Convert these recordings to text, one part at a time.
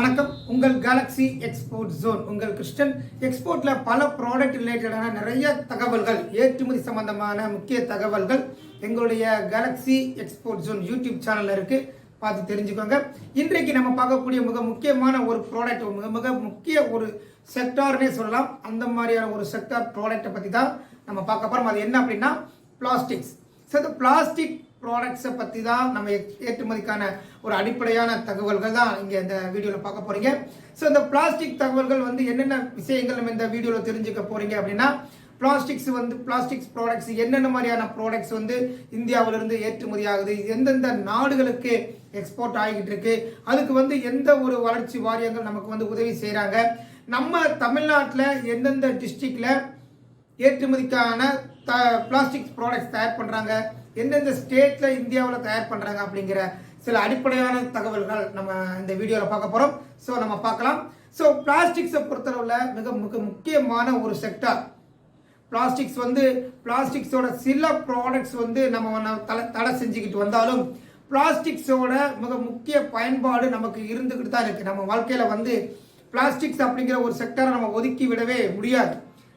வணக்கம். உங்கள் Galaxy export zone உங்கள் கிறிஸ்டன் எக்ஸ்போர்ட்ல பல ப்ராடக்ட் ரிலேட்டடான நிறைய தகவல்கள் ஏற்றுமதி சம்பந்தமான முக்கிய தகவல்கள் எங்களுடைய கேலக்ஸி எக்ஸ்போர்ட் ஜோன் யூடியூப் சேனல்ல இருக்கு. பார்த்து தெரிஞ்சுக்கோங்க. இன்றைக்கு நம்ம பார்க்கக்கூடிய மிக முக்கியமான ஒரு ப்ராடக்ட் மிக மிக முக்கிய ஒரு செக்டார்னே சொல்லலாம். அந்த மாதிரியான ஒரு செக்டார் ப்ராடக்ட்டை பற்றி தான் நம்ம பார்க்க போகிறோம் அது என்ன அப்படின்னா பிளாஸ்டிக்ஸ் ஸோ இந்த பிளாஸ்டிக் ப்ராடக்ட்ஸை பற்றி தான் நம்ம ஏற்றுமதிக்கான ஒரு அடிப்படையான தகவல்கள் தான் இங்கே இந்த வீடியோவில் பார்க்க போகிறீங்க ஸோ இந்த பிளாஸ்டிக் தகவல்கள் வந்து என்னென்ன விஷயங்கள் நம்ம இந்த வீடியோவில் தெரிஞ்சுக்க போகிறீங்க அப்படின்னா பிளாஸ்டிக்ஸ் வந்து பிளாஸ்டிக்ஸ் ப்ராடக்ட்ஸ் என்னென்ன மாதிரியான ப்ராடக்ட்ஸ் வந்து இந்தியாவிலிருந்து ஏற்றுமதி ஆகுது எந்தெந்த நாடுகளுக்கு எக்ஸ்போர்ட் ஆகிட்டு இருக்கு அதுக்கு வந்து எந்த ஒரு வளர்ச்சி வாரியங்கள் நமக்கு வந்து உதவி செய்கிறாங்க நம்ம தமிழ்நாட்டில் எந்தெந்த டிஸ்ட்ரிக்டில் ஏற்றுமதிக்கான த பிளாஸ்டிக்ஸ் ப்ராடக்ட்ஸ் தயார் பண்ணுறாங்க எந்தெந்த ஸ்டேட்டில் இந்தியாவில் தயார் பண்ணுறாங்க அப்படிங்கிற சில அடிப்படையான தகவல்கள் நம்ம இந்த வீடியோவில் பார்க்க போகிறோம் ஸோ நம்ம பார்க்கலாம். ஸோ பிளாஸ்டிக்ஸை பொறுத்தளவில் மிக மிக முக்கியமான ஒரு செக்டார் பிளாஸ்டிக்ஸ் வந்து பிளாஸ்டிக்ஸோட சில ப்ராடக்ட்ஸ் வந்து நம்ம தலை தடை செஞ்சுக்கிட்டு வந்தாலும் பிளாஸ்டிக்ஸோட மிக முக்கிய பயன்பாடு நமக்கு இருந்துக்கிட்டு தான் இருக்குது நம்ம வாழ்க்கையில் வந்து பிளாஸ்டிக்ஸ் அப்படிங்கிற ஒரு செக்டரை நம்ம ஒதுக்கி விடவே முடியாது.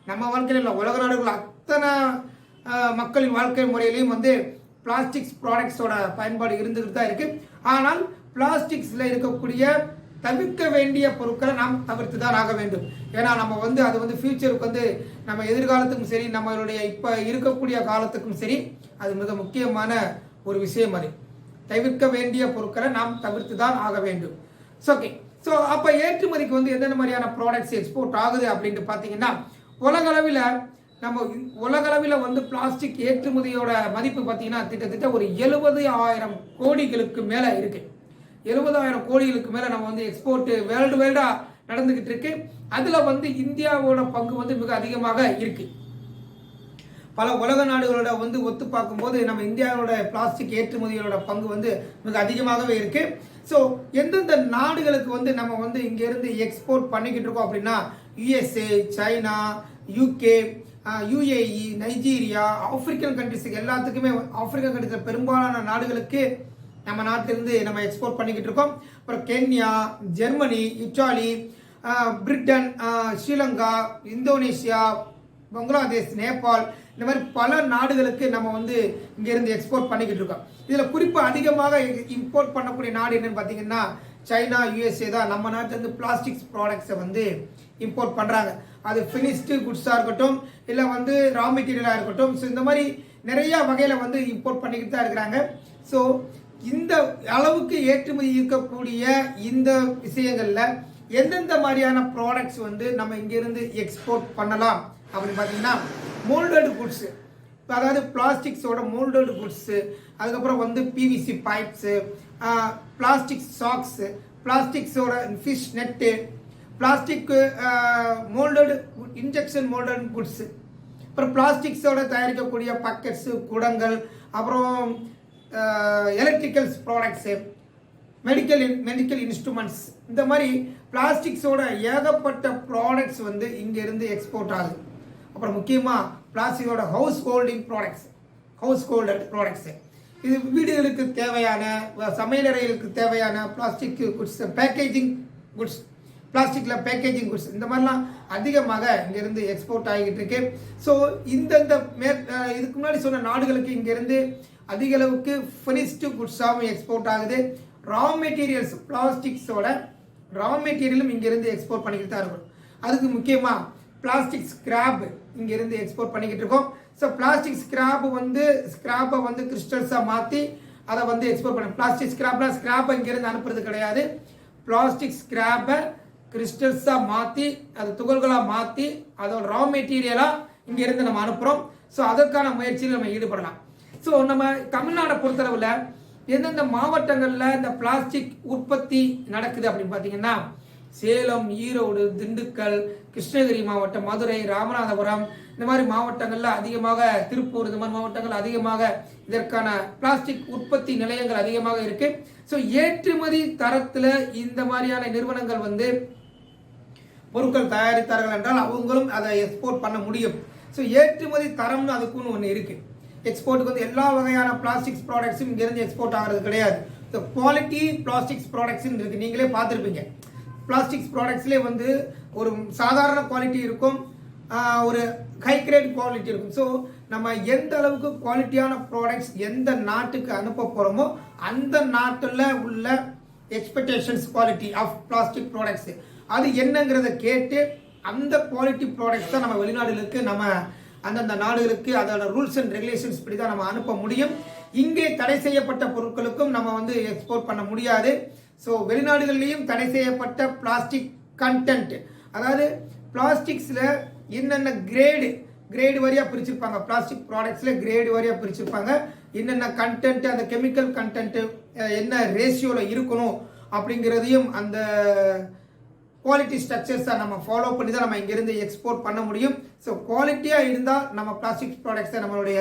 நம்ம வாழ்க்கையில் இல்லை உலக நாடுகள் அத்தனை மக்களின் வாழ்க்கை முறையிலையும் வந்து பிளாஸ்டிக்ஸ் ப்ராடக்ட்ஸோட பயன்பாடு இருந்துக்கிட்டு தான் இருக்குது ஆனால் பிளாஸ்டிக்ஸில் இருக்கக்கூடிய தவிர்க்க வேண்டிய பொருட்களை நாம் தவிர்த்து தான் ஆக வேண்டும். ஏன்னா நம்ம வந்து அது வந்து ஃபியூச்சருக்கு வந்து நம்ம எதிர்காலத்துக்கும் சரி நம்மளுடைய இப்போ இருக்கக்கூடிய காலத்துக்கும் சரி அது மிக முக்கியமான ஒரு விஷயம் அது. தவிர்க்க வேண்டிய பொருட்களை நாம் தவிர்த்து தான் ஆக வேண்டும். ஓகே ஸோ அப்போ ஏற்றுமதிக்கு வந்து எந்தெந்த மாதிரியான ப்ராடக்ட்ஸ் எக்ஸ்போர்ட் ஆகுது அப்படின்ட்டு பார்த்தீங்கன்னா உலகளவில் நம்ம உலகளவில் வந்து பிளாஸ்டிக் ஏற்றுமதியோட மதிப்பு பார்த்தீங்கன்னா கிட்டத்தட்ட ஒரு எழுபது ஆயிரம் கோடிகளுக்கு மேலே இருக்குது எழுபதாயிரம் கோடிகளுக்கு மேலே நம்ம வந்து எக்ஸ்போர்ட்டு வேர்ல்டு வைடாக நடந்துக்கிட்டு இருக்கு. அதில் வந்து இந்தியாவோட பங்கு வந்து மிக அதிகமாக இருக்கு. பல உலக நாடுகளோட வந்து ஒத்து பார்க்கும்போது நம்ம இந்தியாவோட பிளாஸ்டிக் ஏற்றுமதிகளோட பங்கு வந்து மிக அதிகமாகவே இருக்கு. ஸோ எந்தெந்த நாடுகளுக்கு வந்து நம்ம வந்து இங்கேருந்து எக்ஸ்போர்ட் பண்ணிக்கிட்டு இருக்கோம் அப்படின்னா USA China UK UAE Nigeria African கண்ட்ரிஸுக்கு எல்லாத்துக்குமே ஆப்பிரிக்கன் கண்ட்ரிஸில் பெரும்பாலான நாடுகளுக்கு நம்ம நாட்டிலிருந்து நம்ம எக்ஸ்போர்ட் பண்ணிக்கிட்டு இருக்கோம். அப்புறம் Kenya Germany Italy Britain Sri Lanka Indonesia Bangladesh Nepal இந்த மாதிரி பல நாடுகளுக்கு நம்ம வந்து இங்கேருந்து எக்ஸ்போர்ட் பண்ணிக்கிட்டு இருக்கோம். இதில் குறிப்பாக அதிகமாக இம்போர்ட் பண்ணக்கூடிய நாடு என்னன்னு பார்த்தீங்கன்னா சைனா யூஎஸ்ஏ தான் நம்ம நாட்டிலேருந்து பிளாஸ்டிக்ஸ் ப்ராடக்ட்ஸை வந்து இம்போர்ட் பண்ணுறாங்க அது ஃபினிஷ்டு குட்ஸாக இருக்கட்டும் இல்லை வந்து ரா மெட்டீரியலாக இருக்கட்டும். ஸோ இந்த மாதிரி நிறையா வகையில் வந்து இம்போர்ட் பண்ணிக்கிட்டு தான் இருக்கிறாங்க. ஸோ இந்த அளவுக்கு ஏற்றுமதி இருக்கக்கூடிய இந்த விஷயங்களில் எந்தெந்த மாதிரியான ப்ராடக்ட்ஸ் வந்து நம்ம இங்கேருந்து எக்ஸ்போர்ட் பண்ணலாம் அப்படின்னு பார்த்தீங்கன்னா மோல்டட் குட்ஸு அதாவது பிளாஸ்டிக்ஸோட மோல்டட் குட்ஸு அதுக்கப்புறம் வந்து PVC pipes plastic sacks பிளாஸ்டிக்ஸோட fish net plastic moulded injection moulded goods அப்புறம் பிளாஸ்டிக்ஸோட தயாரிக்கக்கூடிய பக்கெட்ஸு குடங்கள் அப்புறம் electricals products medical medical instruments இந்த மாதிரி பிளாஸ்டிக்ஸோட ஏகப்பட்ட ப்ராடக்ட்ஸ் வந்து இங்கேருந்து எக்ஸ்போர்ட் ஆகுது. அப்புறம் முக்கியமாக பிளாஸ்டிக்கோட house holding products house holded products இது வீடுகளுக்கு தேவையான சமையலறைகளுக்கு தேவையான பிளாஸ்டிக் குட்ஸ் பேக்கேஜிங் குட்ஸ் பிளாஸ்டிக்கில் பேக்கேஜிங் குட்ஸ் இந்த மாதிரிலாம் அதிகமாக இங்கேருந்து எக்ஸ்போர்ட் ஆகிட்டு இருக்கு. ஸோ இந்தந்த மே இதுக்கு முன்னாடி சொன்ன நாடுகளுக்கு இங்கேருந்து அதிக அளவுக்கு ஃபினிஷ்டு குட்ஸாகவும் எக்ஸ்போர்ட் ஆகுது. ரா மெட்டீரியல்ஸ் பிளாஸ்டிக்ஸோட ரா மெட்டீரியலும் இங்கேருந்து எக்ஸ்போர்ட் பண்ணிக்கிட்டு தான் இருக்கும். அதுக்கு முக்கியமாக பிளாஸ்டிக் ஸ்கிராப் இங்கேருந்து எக்ஸ்போர்ட் பண்ணிக்கிட்டு இருக்கோம். ஸோ பிளாஸ்டிக் ஸ்கிராப் வந்து ஸ்கிராப்பை வந்து கிறிஸ்டல்ஸாக மாற்றி அதை வந்து எக்ஸ்போர்ட் பண்ண. பிளாஸ்டிக் ஸ்கிராப்லாம் ஸ்கிராப்பை இங்கேருந்து அனுப்புறது கிடையாது. பிளாஸ்டிக் ஸ்கிராப்பை கிறிஸ்டல்ஸாக மாற்றி அது துகள்களாக மாற்றி அதோட ரா மெட்டீரியலாக இங்கேருந்து நம்ம அனுப்புகிறோம் ஸோ அதற்கான முயற்சியில் நம்ம ஈடுபடலாம். ஸோ நம்ம தமிழ்நாடை பொறுத்தளவில் எந்தெந்த மாவட்டங்களில் இந்த பிளாஸ்டிக் உற்பத்தி நடக்குது அப்படின்னு பார்த்தீங்கன்னா சேலம் ஈரோடு திண்டுக்கல் கிருஷ்ணகிரி மாவட்டம் மதுரை ராமநாதபுரம் இந்த மாதிரி மாவட்டங்களில் அதிகமாக திருப்பூர் இந்த மாதிரி மாவட்டங்கள் அதிகமாக இதற்கான பிளாஸ்டிக் உற்பத்தி நிலையங்கள் அதிகமாக இருக்கு. ஸோ ஏற்றுமதி தரத்தில் இந்த மாதிரியான நிறுவனங்கள் வந்து பொருட்கள் தயாரித்தார்கள் என்றால் அவங்களும் அதை எக்ஸ்போர்ட் பண்ண முடியும். ஸோ ஏற்றுமதி தரம்னு அதுக்குன்னு ஒன்று இருக்கு. எக்ஸ்போர்ட்டுக்கு வந்து எல்லா வகையான பிளாஸ்டிக்ஸ் ப்ராடக்ட்ஸும் இங்கேருந்து எக்ஸ்போர்ட் ஆகிறது கிடையாது. இந்த குவாலிட்டி பிளாஸ்டிக்ஸ் ப்ராடக்ட்ஸ்னு இருக்கு. நீங்களே பார்த்துருப்பீங்க. பிளாஸ்டிக்ஸ் ப்ராடக்ட்ஸ்லேயே வந்து ஒரு சாதாரண குவாலிட்டி இருக்கும். ஒரு ஹை கிரேட் குவாலிட்டி இருக்கும். ஸோ நம்ம எந்த அளவுக்கு குவாலிட்டியான ப்ராடக்ட்ஸ் எந்த நாட்டுக்கு அனுப்ப போகிறோமோ அந்த நாட்டில் உள்ள expectations quality of plastic products அது என்னங்கிறத கேட்டு அந்த குவாலிட்டி ப்ராடக்ட்ஸ் தான் நம்ம வெளிநாடுகளுக்கு நம்ம அந்தந்த நாடுகளுக்கு அதோட ரூல்ஸ் அண்ட் ரெகுலேஷன்ஸ் இப்படி தான் நம்ம அனுப்ப முடியும். இங்கே தடை செய்யப்பட்ட பொருட்களுக்கும் நம்ம வந்து எக்ஸ்போர்ட் பண்ண முடியாது. ஸோ வெளிநாடுகள்லேயும் தடை செய்யப்பட்ட பிளாஸ்டிக் கண்டென்ட் அதாவது பிளாஸ்டிக்ஸில் என்னென்ன கிரேடு கிரேடு வரியாக பிரிச்சிருப்பாங்க? பிளாஸ்டிக் ப்ராடக்ட்ஸில் கிரேடு வரியாக பிரிச்சிருப்பாங்க. என்னென்ன கண்டென்ட் அந்த கெமிக்கல் கண்டென்ட்டு என்ன ரேஷியோவில் இருக்கணும் அப்படிங்கிறதையும் அந்த குவாலிட்டி ஸ்ட்ரக்சர்ஸை நம்ம ஃபாலோ பண்ணி தான் நம்ம இங்கேருந்து எக்ஸ்போர்ட் பண்ண முடியும். ஸோ குவாலிட்டியாக இருந்தால் நம்ம பிளாஸ்டிக் ப்ராடக்ட்ஸை நம்மளுடைய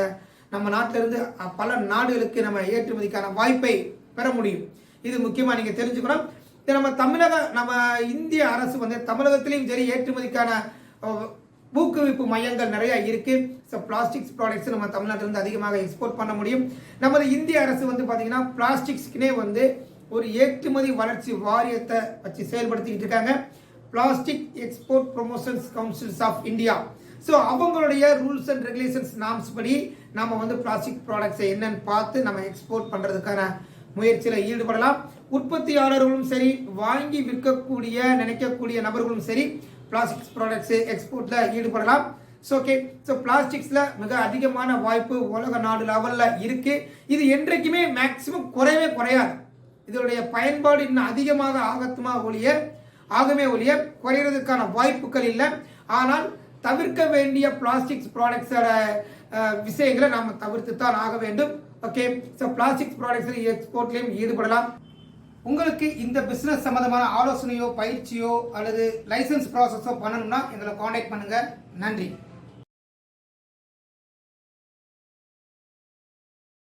நம்ம நாட்டிலிருந்து பல நாடுகளுக்கு நம்ம ஏற்றுமதிக்கான வாய்ப்பை பெற முடியும். இது முக்கியமாக நீங்கள் தெரிஞ்சுக்கணும். இது நம்ம தமிழக நம்ம இந்திய அரசு வந்து தமிழகத்திலையும் சரி ஏற்றுமதிக்கான ஊக்குவிப்பு மையங்கள் நிறைய இருக்கு. ஸோ பிளாஸ்டிக்ஸ் ப்ராடக்ட்ஸ் நம்ம தமிழ்நாட்டிலிருந்து அதிகமாக எக்ஸ்போர்ட் பண்ண முடியும். நமது இந்திய அரசு வந்து பார்த்தீங்கன்னா பிளாஸ்டிக்ஸ்க்குனே வந்து ஒரு ஏற்றுமதி வளர்ச்சி வாரியத்தை வச்சு செயல்படுத்திக்கிட்டு இருக்காங்க. Plastic export promotions councils of India so அவங்களுடைய ரூல்ஸ் அண்ட் ரெகுலேஷன்ஸ் நாம்ஸ் படி நம்ம வந்து பிளாஸ்டிக் ப்ராடக்ட்ஸை என்னன்னு பார்த்து நம்ம எக்ஸ்போர்ட் பண்ணுறதுக்கான முயற்சியில் ஈடுபடலாம். உற்பத்தியாளர்களும் சரி வாங்கி விற்கக்கூடிய நினைக்கக்கூடிய நபர்களும் சரி பிளாஸ்டிக்ஸ் ப்ராடக்ட்ஸ் எக்ஸ்போர்ட்டில் ஈடுபடலாம். ஸோ ஓகே ஸோ பிளாஸ்டிக்ஸில் மிக அதிகமான வாய்ப்பு உலக நாடு லெவலில் இருக்குது இது என்றைக்குமே மேக்சிமம் குறையவே குறையாது. இதனுடைய பயன்பாடு இன்னும் அதிகமாக ஆகத்துமா ஒழிய ஆகவே ஒழிய குறையிறதுக்கான வாய்ப்புகள் இல்லை. ஆனால் தவிர்க்க வேண்டிய பிளாஸ்டிக்ஸ் ப்ராடக்ட்ஸோட விஷயங்களை நாம் தவிர்த்து தான் ஆக வேண்டும். ஓகே ஸோ பிளாஸ்டிக்ஸ் ப்ராடக்ட்ஸ் எக்ஸ்போர்ட்லேயும் ஈடுபடலாம். உங்களுக்கு இந்த பிஸ்னஸ் சம்மந்தமான ஆலோசனையோ பயிற்சியோ அல்லது லைசன்ஸ் ப்ராசஸோ பண்ணணும்னா எங்களை காண்டாக்ட் பண்ணுங்கள் நன்றி.